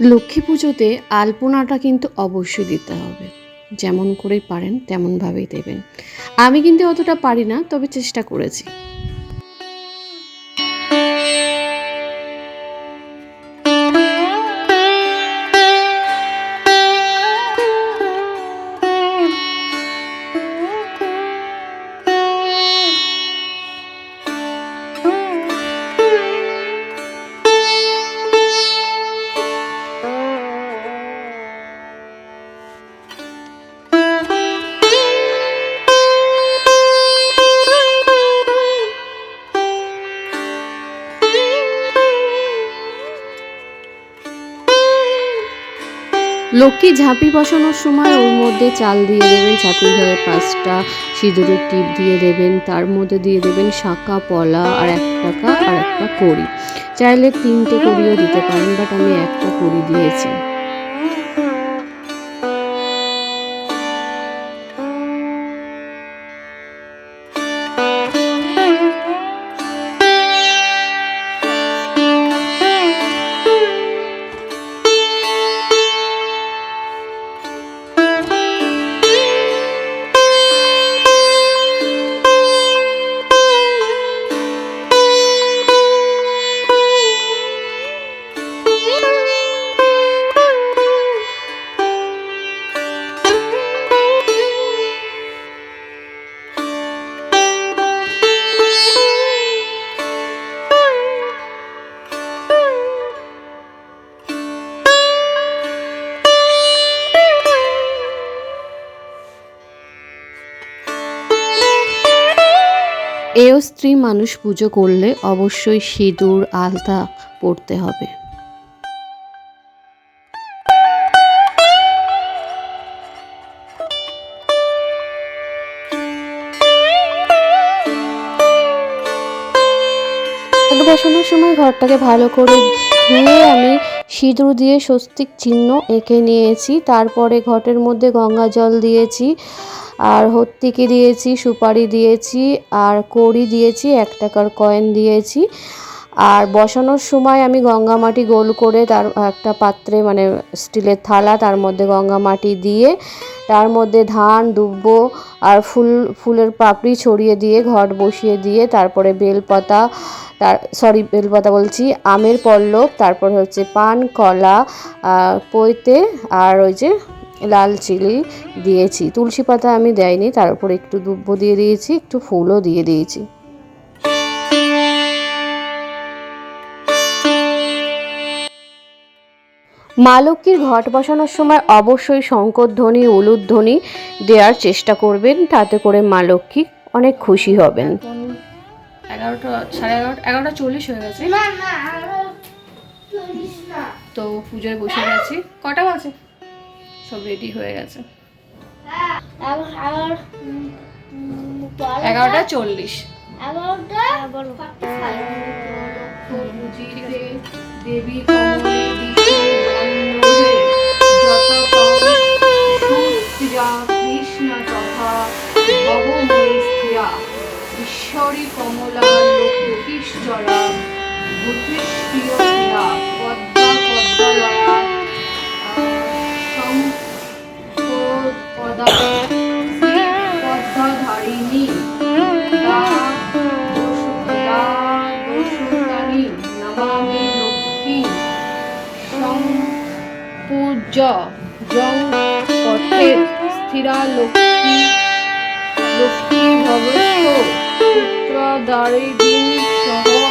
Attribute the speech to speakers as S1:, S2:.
S1: লক্ষ্মী পুজোতে আলপনাটা কিন্তু অবশ্যই দিতে হবে। যেমন করেই পারেন, তেমনভাবেই দেবেন। আমি কিন্তু অতটা পারি না, তবে চেষ্টা করেছি। লক্ষ্মী ঝাঁপি বসানোর সময় ওর মধ্যে চাল দিয়ে দেবেন ঝাঁপি ঘরে পাঁচটা, সিঁদুরের টিপ দিয়ে দেবেন, তার মধ্যে দিয়ে দেবেন শাঁখা, পলা আর এক টাকা আর একটা কড়ি। চাইলে তিনটে কড়িও দিতে পারেন, বাট আমি একটা কড়ি দিয়েছি। এও স্ত্রী মানুষ পুজো করলে অবশ্যই সিঁদুর, আলতা পড়তে হবে। বসানোর সময় ঘরটাকে ভালো করে ধুয়ে আমি সিঁদুর দিয়ে স্বস্তিক চিহ্ন এঁকে নিয়েছি। তারপরে ঘটের মধ্যে গঙ্গা জল দিয়েছি, আর হত্তিকে দিয়েছি, সুপারি দিয়েছি, আর কড়ি দিয়েছি, এক টাকার কয়েন দিয়েছি। আর বসানোর সময় আমি গঙ্গা মাটি গোল করে তার একটা পাত্রে মানে স্টিলের থালা তার মধ্যে গঙ্গা মাটি দিয়ে তার মধ্যে ধান, দুব্ব আর ফুল, ফুলের পাপড়ি ছড়িয়ে দিয়ে ঘট বসিয়ে দিয়ে তারপরে বেলপাতা তার সরি বেলপাতা বলছি। আমের পল্লব, তারপর হচ্ছে পান, কলা পৈতে, আর ওই যে লাল চিলি দিয়েছি। তুলসী পাতা আমি দেয়নি, তার উপর একটু দুব্ব দিয়ে দিয়েছি, একটু ফুলও দিয়ে দিয়েছি। মা লক্ষ্মীর ঘট বসানোর সময় অবশ্যই শঙ্করধ্বনি উলুধ্বনি দেওয়ার চেষ্টা করবেন, তাতে করে মা লক্ষ্মী অনেক খুশি হবেন।
S2: এগারোটা সাড়ে এগারোটা এগারোটা চল্লিশ হয়ে গেছে। তো পুজোয় বসে গেছি। কটা বাজে? সব রেডি হয়ে গেছে। এগারোটা চল্লিশ। দেবী কমলে ঈশ্বরী কমলা লক্ষ্মীশ্বরা বুদ্ধিষ্ঠিয় ক্রিয়া পদ্মা পদ্মালয়া পদা পদ্মাধারিণী নমামি লক্ষ্মী সম্পূজ্য জং পথের স্থিরা লক্ষ্মী লক্ষ্মী ভবস্য পুত্রদারিণী সহ